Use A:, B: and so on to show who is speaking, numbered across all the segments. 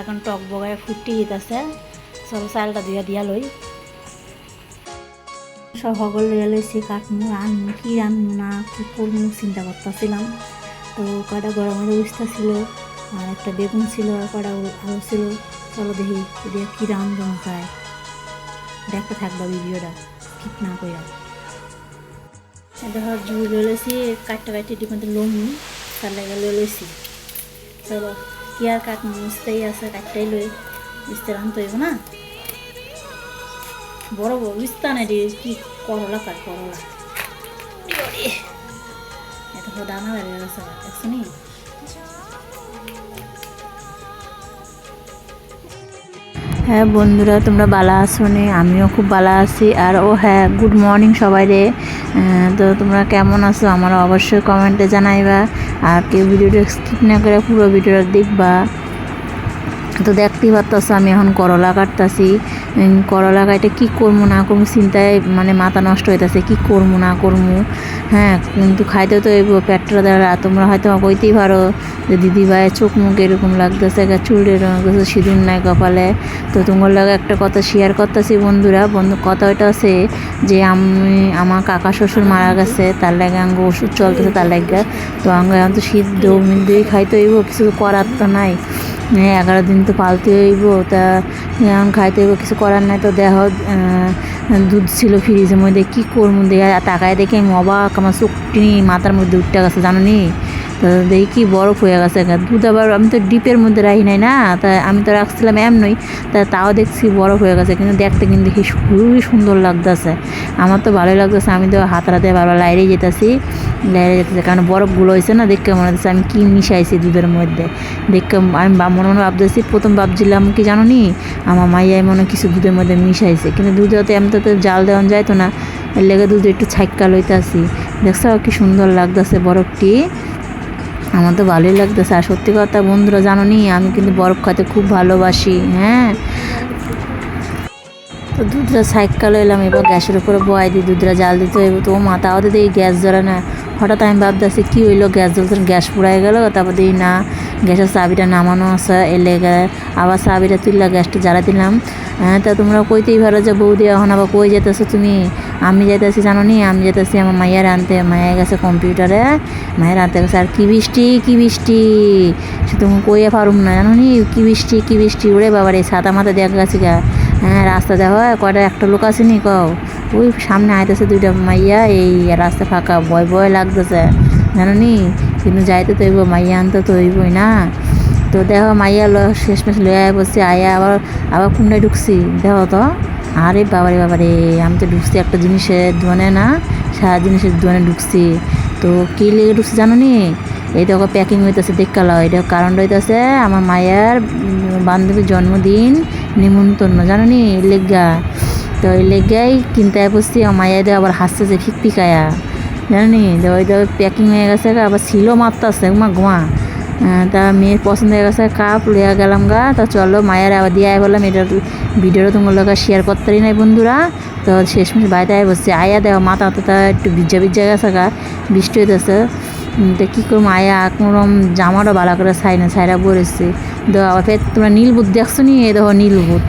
A: এখন টক বগায় ফুটি যেতেছে সব চালটা দিয়া দিয়া লই। সকল লইয়া লইছি, কাটমু, রানমু, কি রানমু না, কি করব চিন্তা করতেছিলাম। তো কয়টা গরম মধ্যে উঠতে ছিল, আর একটা বেগুন ছিল, আর কয়টা আলু ছিল। চলো দেখি দিয়ে কি রান্ধন যায় দেখতে থাকবা ভিডিওটা ঠিক না কইরা। দেখো জুই লই লইছি, কাটতে কাটতে ডিপেন্ড লমু তার লাগে লই লইছি। চলো। কি আর কাক বুঝতেই আছে কাকটাই লই বিস্তার আনতে হইব না? বড় বড় বিস্তার নাই কি করলা কাট করলা? এত দানা দাঁড়িয়ে গেছে দেখছ হ্যাঁ বন্ধুরা, তোমরা বালা আসো নি আমিও খুব বালা আছি। আর ও হ্যাঁ গুড মর্নিং সবাই রে। তো তোমরা কেমন আছো? আমার অবশ্যই কমেন্টে জানাইবা। আর কেউ ভিডিওটা স্কিপ না করে পুরো ভিডিওটা দেখবা। তো দেখতেই পারতাছো আমি এখন করলা কাটতাছি। করলা কাটে কি করব না করব চিন্তায় মানে মাথা নষ্ট হইতাছে, কি করব না করব হ্যাঁ কিন্তু খাইতে তো এই পেটটা দ্বারা তোমরা হয়তো কইতেই পারো যে দিদি ভাইয়ের চোখ মুখ এরকম লাগতেছে চুলের কিছু সিঁদুর নাই কপালে। তো তোমার লাগে একটা কথা শেয়ার করতেছি বন্ধুরা, বন্ধু, কথা ওইটা আছে যে আমি, আমার কাকা শ্বশুর মারা গেছে, তার লাগে আঙ্গ ওষুধ চলতেছে, তার লাগে। তো আঙ্গ এখন তো শীত দৌমিন দিয়ে খাইতে হইব, কিছু করার তো নাই। এগারো দিন তো পালতে হইব, তা এখন খাইতে হইব, কিছু করার নাই, তো দেহ দুধ ছিল ফ্রিজের মধ্যে, কী করব? দেখে তাকায় দেখে আমি অবাক, আমার নেই মাথার মধ্যে উঠতে গেছে জানো নি তো দেখি কি বরফ হয়ে গেছে। দুধ আবার আমি তো ডিপের মধ্যে রাখি নাই না, তা আমি তো রাখছিলাম এমনই, তা তাও দেখছি বরফ হয়ে গেছে, কিন্তু দেখতে কিন্তু দেখি খুবই সুন্দর লাগতেছে। আমার তো ভালোই লাগতেছে, আমি তো হাত রাতে বারবার লাইরে যেতেছি লাইরে যেতেছে, কারণ বরফগুলো হয়েছে না, দেখে মনে হচ্ছে আমি কী মিশাইছি দুধের মধ্যে। দেখে আমি মনে মনে ভাবতেছি, প্রথম ভাবছিলাম কি জানো নি আমার মাইয়াই মনে কিছু দুধের মধ্যে মিশাইছে, কিন্তু দুধে তো এমনি তো জাল দেওয়া যাইতো না, এর লেগে দুধ একটু ছাইক্কা লইতাছি। দেখছ কি সুন্দর লাগতেছে বরফটি। আমার তো ভালোই লাগতেছে। আর সত্যি কথা বন্ধুরা জানো নি আমি কিন্তু বরফ খাতে খুব ভালোবাসি হ্যাঁ? তো দুধরা সাইকেল এলাম, এবার গ্যাসের উপরে বয় দিই দুধরা জাল দিতে হইব। তো মা মাথা হতে দেখি গ্যাস জ্বলে না। হঠাৎ আমি ভাবতেছি, কী হইল? গ্যাস জ্বলতে গ্যাস পুড়াই গেল, তারপর দিই না। গ্যাসের চাবিটা নামানো আছে, এর লেগে আবার চাবিটা তুললা গ্যাসটা জ্বালা দিলাম। হ্যাঁ তা তোমরা কইতেই পারো যে বৌদি এখন আবার কই যেতেছো তুমি? আমি যেতেছি জানো নি? আমি যেতেছি আমার মাইয়ার আনতে। মাইয়া গেছে কম্পিউটারে, মায়ের আনতে গেছে। আর কী বৃষ্টি কী বৃষ্টি? সে তুমি কইয়া পারুম না, জানো নি? কি বৃষ্টি, কী বৃষ্টি? ওরে বাবার, এই ছাতা মাথা দেখা গেছে গা। হ্যাঁ রাস্তা দেখো, কয়টা একটা লোক আসেনি কও? ওই সামনে আইতেছে দুইটা মাইয়া, এই রাস্তা ফাঁকা, ভয় ভয় লাগতেছে, জানো নি? কিন্তু যাইতে তো হইব মাইয়া আনতে তো না। তো দেখো মাইয়া ল, শেষমেশ লয়ে আয় বসছে আয়া আবার আবার কুন্ডায় ঢুকছি। দেখো তো, আরে বাবারে বাবারে, আমি তো ঢুকছি একটা জিনিসের দোকানে না, সারা জিনিসের দোকানে ঢুকছি। তো কী লেগে ঢুকছি জানো নি? এই দেখো প্যাকিং হইতেছে দেখাল এটা কারণ হইতেছে, আমার মায়ের বান্ধবীর জন্মদিন নিমন্ত্রণ, জানো নি? লেগা তো ওই লেগাই কিনতে বসছি, আমার মায়ের আবার হাসতেছে ফিক জানো ওই তো প্যাকিং হয়ে গেছে আবার ছিল মারতেছে মা গোয়া। তা মেয়ের পছন্দ হয়ে গেছে, কাপ লিয়া গেলাম গা। তা চলো মায়ের আবার দিয়ে আয় বললাম, এটা ভিডিওটা তোমার লোক শেয়ার করতে পারি নাই বন্ধুরা। তো শেষ শেষমেশ বাড়িতে আয় বসছে। আয়া দেওয়া মাথা তো একটু ভিজা ভিজা গেছে গা, বৃষ্টি হইতেছে। তো কী করব, আয়া কোনোরকম জামাটা ভালো করে ছাই না, ছাইরা পরেছি তো আবার ফের তোমরা নীলবুত দেখছ নি? এ দেখো নীলবুত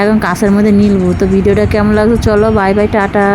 A: এখন কাছের মধ্যে নীলবুত তো ভিডিওটা কেমন লাগছে? চলো বাই বাই টাটা।